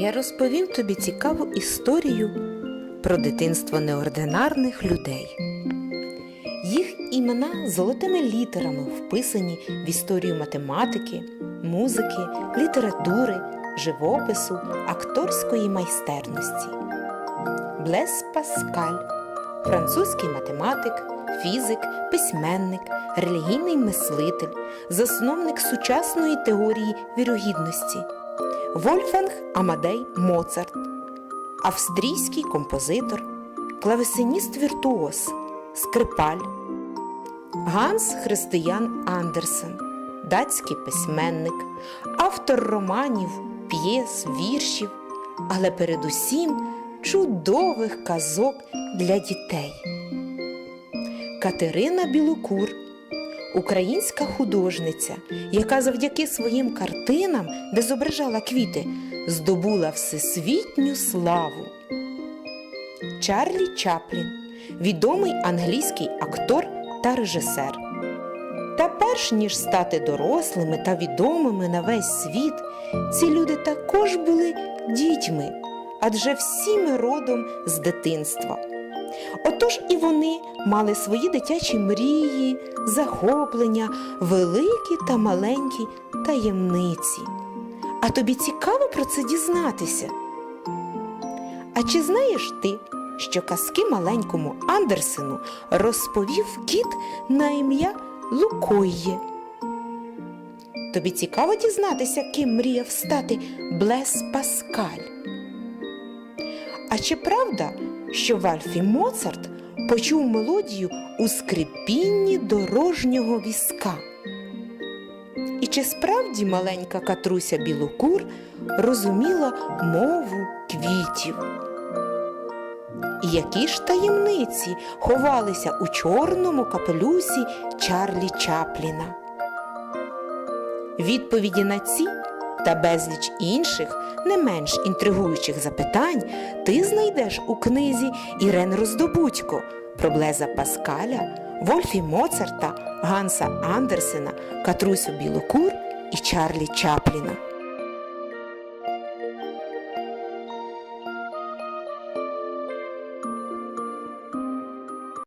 Я розповім тобі цікаву історію про дитинство неординарних людей. Їх імена золотими літерами вписані в історію математики, музики, літератури, живопису, акторської майстерності. Блес Паскаль, французький математик, фізик, письменник, релігійний мислитель, засновник сучасної теорії вірогідності. Вольфганг Амадей Моцарт, австрійський композитор, клавесиніст віртуоз, скрипаль, Ганс Християн Андерсен, датський письменник, автор романів, п'єс, віршів, але передусім чудових казок для дітей. Катерина Білокур українська художниця, яка завдяки своїм картинам, де зображала квіти, здобула всесвітню славу. Чарлі Чаплін відомий англійський актор та режисер. Та перш ніж стати дорослими та відомими на весь світ, ці люди також були дітьми, адже всі ми родом з дитинства. Отож і вони мали свої дитячі мрії, захоплення, великі та маленькі таємниці. А тобі цікаво про це дізнатися? А чи знаєш ти, що казки маленькому Андерсену розповів кіт на ім'я Лукойє? Тобі цікаво дізнатися, ким мріяв стати Блес Паскаль? А чи правда, що Вальфі Моцарт почув мелодію у скрипінні дорожнього візка? І чи справді маленька Катруся Білокур розуміла мову квітів? І які ж таємниці ховалися у чорному капелюсі Чарлі Чапліна? Відповіді на ці та безліч інших, не менш інтригуючих запитань ти знайдеш у книзі Ірен Роздобудько про Блеза Паскаля, Вольфі Моцарта, Ганса Андерсена, Катрусю Білокур і Чарлі Чапліна.